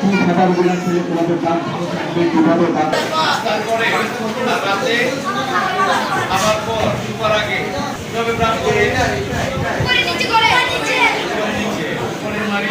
কি খাবার বলেন তোমাদের দান কীভাবে দান তারপরে আবার পর সুপার আগে কীভাবে ব্রাশ করে করে নিচে করে নিচে নিচে উপরে মারি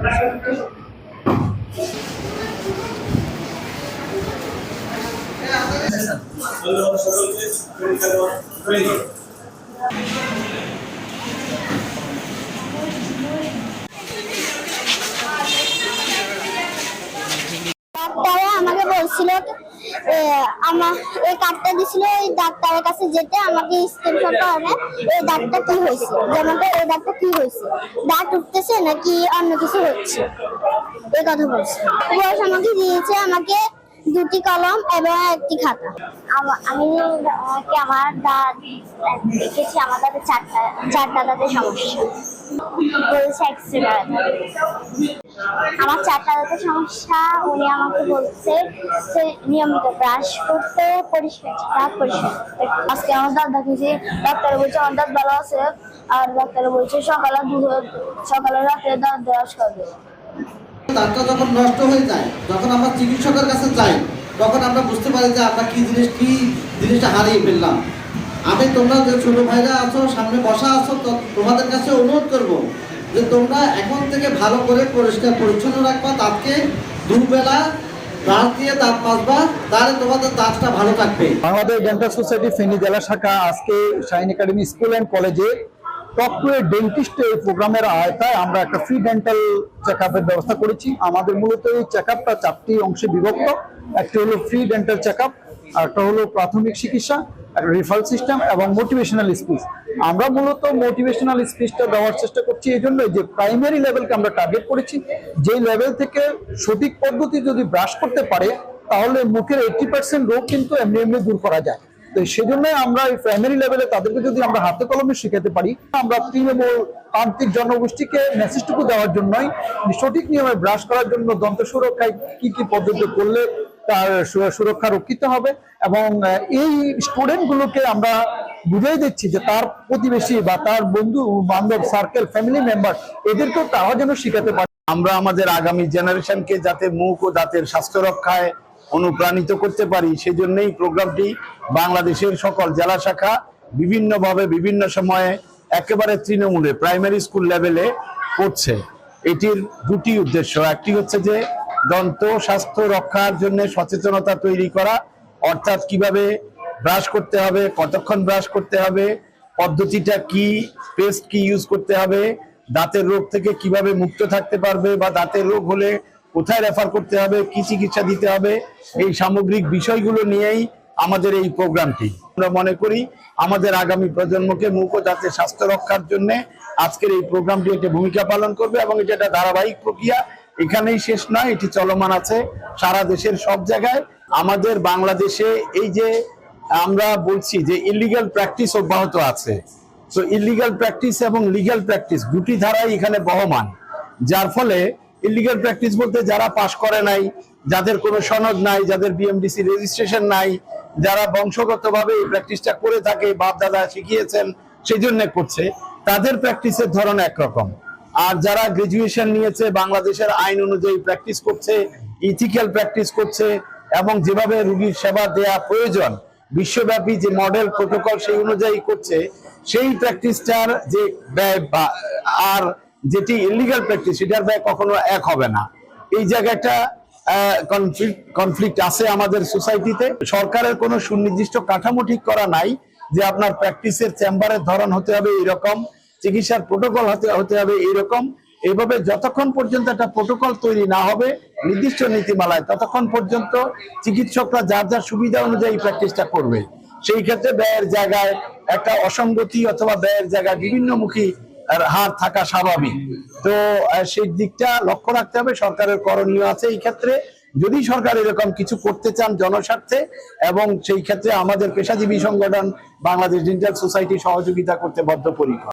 হবে ডাক্তারে আমাকে বলছিল কার্ডটা দিছিল, ওই ডাক্তারের কাছে যেতে আমাকে স্ক্রিনশট করানো এই দাঁতটা কি হয়েছে? যেমন এই দাঁতটা কি হয়েছে? দাঁত উঠতেছে নাকি অন্য কিছু হচ্ছে? এই কথা বলছে। বয়স আমাকে দিয়েছে আমাকে দুটি কলম এবং একটি খাতা। আমা- আমার দাঁত দেখেছি, আমার দাঁতে চারটা চারটা দাঁতের সমস্যা। আমার চারটা দাঁতের সমস্যা, উনি আমাকে বলছে নিয়মিত ব্রাশ করতে, পরিষ্কার দাঁত পরিষ্কার আজকে আমার দাঁত দেখিয়েছি ডাক্তার বলছে, আমার দাঁত ভালো আছে। আর ডাক্তার বলছে, সকালে সকালে রাতে দাঁত ব্রাশ করবে। দাঁতটা যখন নষ্ট হয়ে যায়, যখন আমরা চিকিৎসকের কাছে যাই, তখন আমরা বুঝতে পারি যে আমরা কি জিনিস, কি জিনিসটা হারিয়ে ফেললাম। আমি তোমরা যে ছোট ভাইরা আছো, সামনে বসা আছো তোমাদের কাছে অনুরোধ করব যে তোমরা এখন থেকে ভালো করে পরিষ্কার, পরিচ্ছন্ন রাখবা, দাঁতকে দুবেলা বাংলাদেশ ডেন্টাল সোসাইটি ফেনী জেলা শাখা আজকে শাইন একাডেমি স্কুল অ্যান্ড কলেজে টক টু এ ডেন্টিস্ট এই প্রোগ্রামের আয়তায় আমরা একটা ফ্রি ডেন্টাল চেক আপের ব্যবস্থা করেছি। আমাদের মূলত এই চেক আপটা চারটি অংশে বিভক্ত। একটি হলো ফ্রি ডেন্টাল চেক আপ একটা হলো প্রাথমিক চিকিৎসা, একটা রিফারেল সিস্টেম এবং মোটিভেশনাল স্পিচ আমরা মূলত মোটিভেশনাল স্পিচটা দেওয়ার চেষ্টা করছি এই জন্যই যে প্রাইমারি লেভেলকে আমরা টার্গেট করেছি। যেই লেভেল থেকে সঠিক পদ্ধতি যদি ব্রাশ করতে পারে, তাহলে মুখের এইটি পার্সেন্ট রোগ কিন্তু এমনি এমনি দূর করা যায়। তো সেজন্য আমরা এই প্রাইমারি লেভেলে তাদেরকে যদি আমরা হাতে কলমে শেখাতে পারি, আমরা তৃণমূল তান্ত্রিক জনগোষ্ঠীকে মেসেজটুকু দেওয়ার জন্যই, সঠিক নিয়মে ব্রাশ করার জন্য দন্ত সুরক্ষায় কি কি পদ্ধতি করলে তার সুরক্ষা রক্ষিত হবে এবং এই স্টুডেন্ট গুলোকে আমরা বুঝাই দিচ্ছি যে তার প্রতিবেশী বা তার বন্ধু, বান্ধব সার্কেল ফ্যামিলি মেম্বার এদেরকেও তারা যেন শিখাতে পারে। আমরা আমাদের আগামী জেনারেশনকে যাতে মুখ ও দাঁতের স্বাস্থ্য রক্ষায় অনুপ্রাণিত করতে পারি, সেজন্যই প্রোগ্রামটি বাংলাদেশের সকল জেলা শাখা বিভিন্নভাবে বিভিন্ন সময়ে একেবারে তৃণমূলে, প্রাইমারি স্কুল লেভেলে করছে। এটির দুটি উদ্দেশ্য। একটি হচ্ছে যে দন্ত স্বাস্থ্য রক্ষার জন্য সচেতনতা তৈরি করা, অর্থাৎ কীভাবে ব্রাশ করতে হবে, কতক্ষণ ব্রাশ করতে হবে, পদ্ধতিটা কি, পেস্ট কি ইউজ করতে হবে, দাঁতের রোগ থেকে কীভাবে মুক্ত থাকতে পারবে বা দাঁতের রোগ হলে কোথায় রেফার করতে হবে, কি চিকিৎসা দিতে হবে, এই সামগ্রিক বিষয়গুলো নিয়েই আমাদের এই প্রোগ্রামটি। আমরা মনে করি আমাদের আগামী প্রজন্মকে মুখ দাঁতের স্বাস্থ্য রক্ষার জন্য আজকের এই প্রোগ্রামটি একটা ভূমিকা পালন করবে এবং এটা একটা ধারাবাহিক প্রক্রিয়া। এখানেই শেষ নয়, এটি চলমান আছে সারা দেশের সব জায়গায়। আমাদের বাংলাদেশে এই যে আমরা বলছি যে ইলিগাল প্র্যাকটিস অব্যাহত আছে। তো ইলিগাল প্র্যাকটিস এবং লিগ্যাল প্র্যাকটিস দুটি ধারাই এখানে বহমান। যার ফলে ইলিগাল প্র্যাকটিস বলতে যারা পাশ করে নাই, যাদের কোনো সনদ নাই, যাদের বিএমডিসি রেজিস্ট্রেশন নাই, যারা বংশগতভাবে এই প্র্যাকটিসটা করে থাকে, বাপ দাদা শিখিয়েছেন সেই জন্য করছে, তাদের প্র্যাকটিসের ধরন একরকম। আর যারা গ্রাজুয়েশন নিয়েছে, বাংলাদেশের আইন অনুযায়ী প্র্যাকটিস করছে ইথিক্যাল প্র্যাকটিস করছে, এবং যেভাবে রুগীর সেবা দেয়া প্রয়োজন, বিশ্বব্যাপী যে মডেল প্রোটোকল সেই অনুযায়ী করছে, সেই প্র্যাকটিসটার যে ব্যয় আর যেটি ইলিগাল প্র্যাকটিস সেটার ব্যয় কখনো এক হবে না। এই জায়গাটা কনফ্লিক্ট আছে আমাদের সোসাইটিতে সরকারের কোনো সুনির্দিষ্ট কাঠামো ঠিক করা নাই যে আপনার প্র্যাকটিসের চেম্বারের ধরন হতে হবে এইরকম, চিকিৎসার প্রোটোকল হতে হতে হবে এইরকম। এইভাবে যতক্ষণ পর্যন্ত একটা প্রোটোকল তৈরি না হবে, নির্দিষ্ট নীতিমালায় ততক্ষণ পর্যন্ত চিকিৎসকরা যার যার সুবিধা অনুযায়ী প্র্যাকটিসটা করবে। সেই ক্ষেত্রে ব্যয়ের জায়গায় একটা অসঙ্গতি অথবা ব্যয়ের জায়গায় বিভিন্নমুখী হার থাকা স্বাভাবিক। তো সেই দিকটা লক্ষ্য রাখতে হবে, সরকারের করণীয় আছে এই ক্ষেত্রে। যদি সরকার এরকম কিছু করতে চান জনস্বার্থে, এবং সেই ক্ষেত্রে আমাদের পেশাজীবী সংগঠন বাংলাদেশ ডিজিটাল সোসাইটি সহযোগিতা করতে বদ্ধপরিকর।